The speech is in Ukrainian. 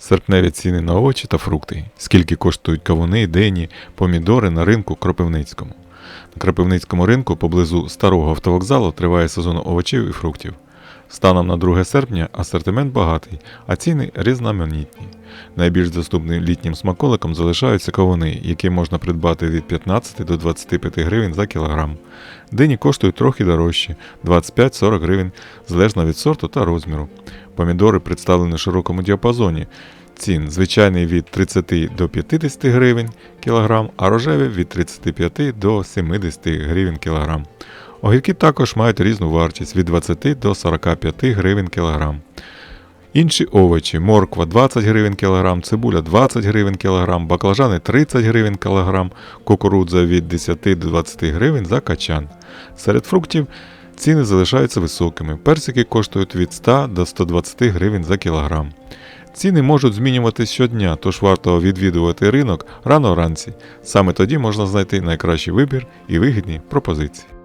Серпневі ціни на овочі та фрукти. Скільки коштують кавуни, дині, помідори на ринку Кропивницькому. На Кропивницькому ринку поблизу старого автовокзалу триває сезон овочів і фруктів. Станом на 2 серпня асортимент багатий, а ціни різноманітні. Найбільш доступним літнім смаколиком залишаються кавуни, які можна придбати від 15 до 25 гривень за кілограм. Дині коштують трохи дорожче 25-40 гривень, залежно від сорту та розміру. Помідори представлені в широкому діапазоні. Цін звичайний від 30 до 50 гривень кілограм, а рожеві від 35 до 70 гривень кілограм. Огірки також мають різну вартість від 20 до 45 гривень кілограм. Інші овочі: морква 20 гривень кілограм, цибуля 20 гривень кілограм, баклажани 30 гривень кілограм, кукурудза від 10 до 20 гривень за качан. Серед фруктів ціни залишаються високими. Персики коштують від 100 до 120 гривень за кілограм. Ціни можуть змінюватись щодня, тож варто відвідувати ринок рано вранці. Саме тоді можна знайти найкращий вибір і вигідні пропозиції.